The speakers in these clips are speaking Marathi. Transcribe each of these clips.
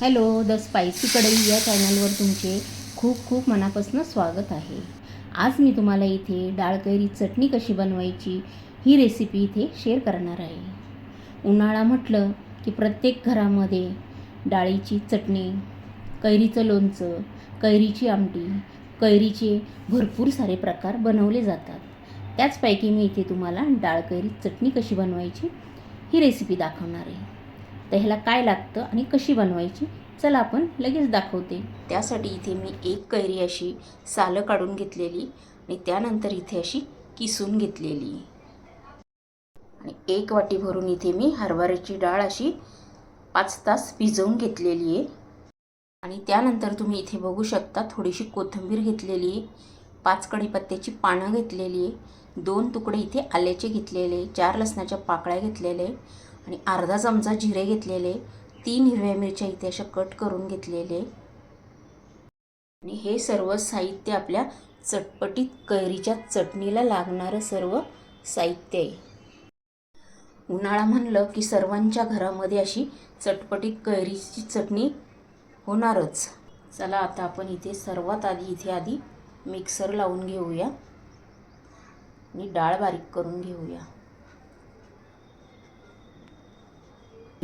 हॅलो द स्पायसी कढई या चॅनलवर तुमचे खूप खूप मनापासून स्वागत आहे. आज मी तुम्हाला इथे डाळकैरी चटणी कशी बनवायची ही रेसिपी इथे शेअर करणार आहे. उन्हाळा म्हटलं की प्रत्येक घरामध्ये डाळीची चटणी कैरीचं लोणचं कैरीची आमटी कैरीचे भरपूर सारे प्रकार बनवले जातात. त्याचपैकी मी इथे तुम्हाला डाळकैरी चटणी कशी बनवायची ही रेसिपी दाखवणार आहे. तर ह्याला काय लागतं आणि कशी बनवायची चला आपण लगेच दाखवते. त्यासाठी इथे मी एक कैरी अशी सालं काढून घेतलेली आणि त्यानंतर इथे अशी किसून घेतलेली. आणि एक वाटी भरून इथे मी हरभऱ्याची डाळ अशी पाच तास भिजवून घेतलेली आहे. आणि त्यानंतर तुम्ही इथे बघू शकता थोडीशी कोथिंबीर घेतलेली आहे. पाच कढीपत्त्याची पानं घेतलेली आहे. दोन तुकडे इथे आल्याचे घेतलेले चार लसणाच्या पाकळ्या घेतलेले आणि अर्धा चमचा जिरे घेतलेले तीन हिरव्या मिरच्या इथे अशा कट करून घेतलेले. आणि हे सर्व साहित्य आपल्या चटपटीत कैरीच्या चटणीला लागणारं सर्व साहित्य आहे. उन्हाळा म्हणलं की सर्वांच्या घरामध्ये अशी चटपटीत कैरीची चटणी होणारच. चला आता आपण इथे सर्वात आधी इथे आधी मिक्सर लावून घेऊया आणि डाळ बारीक करून घेऊया.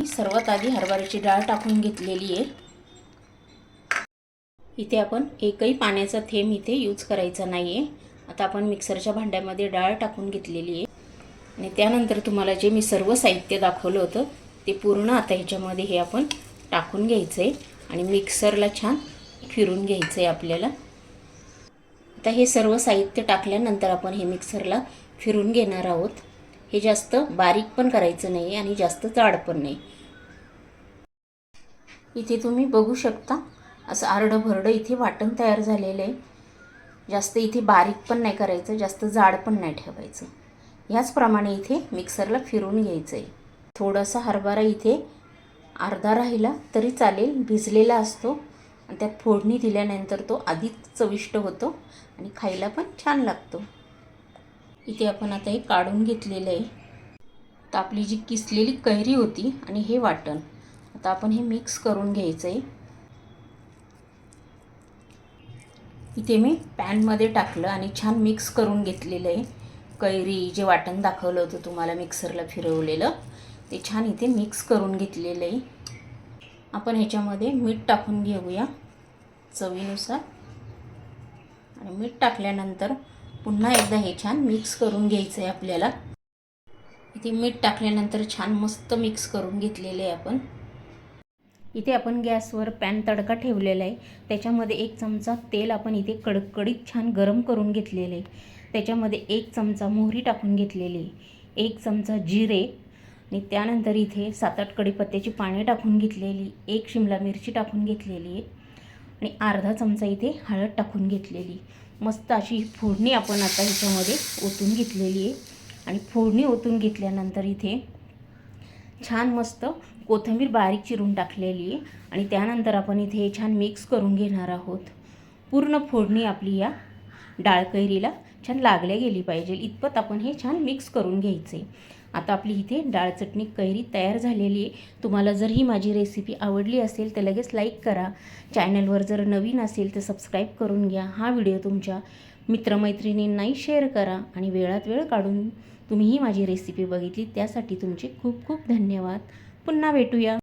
सर्वात आधी हरभऱ्याची डाळ टाकून घेतलेली आहे. इथे आपण एकही पाण्याचा थेंब इथे यूज करायचा नाही आहे आता आपण मिक्सरच्या भांड्यामध्ये डाळ टाकून घेतलेली आहे. आणि त्यानंतर तुम्हाला जे मी सर्व साहित्य दाखवलं होतं ते पूर्ण आता ह्याच्यामध्ये हे आपण टाकून घ्यायचं आहे आणि मिक्सरला छान फिरून घ्यायचं आहे आपल्याला. आता हे सर्व साहित्य टाकल्यानंतर आपण हे मिक्सरला फिरून घेणार आहोत. हे जास्त बारीक पण करायचं नाही आणि जास्त जाड पण नाही. इथे तुम्ही बघू शकता. असं आरडं भरडं इथे वाटण तयार झालेलं आहे. जास्त इथे बारीक पण नाही करायचं जास्त जाड पण नाही ठेवायचं. ह्याचप्रमाणे इथे मिक्सरला फिरून घ्यायचं आहे थोडासा हरभरा इथे अर्धा राहिला तरी चालेल भिजलेला असतो. आणि त्यात फोडणी दिल्यानंतर तो अधिक चविष्ट होतो आणि खायला पण छान लागतो. इथे आपण आता हे काढून घेतलेलं आहे. तर आपली जी किसलेली कैरी होती आणि हे वाटण. आता आपण हे मिक्स करून घ्यायचं. आहे इथे मी पॅनमध्ये टाकलं आणि छान मिक्स करून घेतलेलं आहे. कैरी जे वाटण दाखवलं होतं तुम्हाला मिक्सरला फिरवलेलं ते छान इथे मिक्स करून घेतलेलं आहे. आपण ह्याच्यामध्ये मीठ टाकून घेऊया चवीनुसार. आणि मीठ टाकल्यानंतर पुन्हा एकदा हे छान मिक्स करून घ्यायचं आहे आपल्याला. इथे मीठ टाकल्यानंतर छान मस्त मिक्स करून घेतलेले आहे आपण. इथे आपण गॅसवर पॅन तडका ठेवलेला आहे. त्याच्यामध्ये एक चमचा तेल आपण इथे कडकडीत छान गरम करून घेतलेलं आहे. त्याच्यामध्ये एक चमचा मोहरी टाकून घेतलेली आहे. एक चमचा जिरे आणि त्यानंतर इथे सात आठ कडीपत्त्याची पाने टाकून घेतलेली एक शिमला मिरची टाकून घेतलेली आहे. आणि अर्धा चमचा इथे हळद टाकून घेतलेली मस्त अशी फोडणी आपण आता ह्याच्यामध्ये ओतून घेतलेली आहे. आणि फोडणी ओतून घेतल्यानंतर इथे छान मस्त कोथिंबीर बारीक चिरून टाकलेली आहे. आणि त्यानंतर आपण इथे हे छान मिक्स करून घेणार आहोत. पूर्ण फोडणी आपली या डाळ कैरीला छान लागल्या गेली पाहिजे. इतपत आपण हे छान मिक्स करून घ्यायचे. आता आपली इथे डाळ चटणी कैरी तयार झालेली आहे. तुम्हाला जर ही माझी रेसिपी आवडली असेल तर लगेच लाईक करा. चॅनलवर जर नवीन असेल तर सबस्क्राईब करून घ्या. हा व्हिडिओ तुमच्या मित्रमैत्रिणींनाही शेअर करा आणि वेळात वेळ काढून तुम्ही ही माझी रेसिपी बघितली त्यासाठी तुमचे खूप खूप धन्यवाद. पुन्हा भेटूया.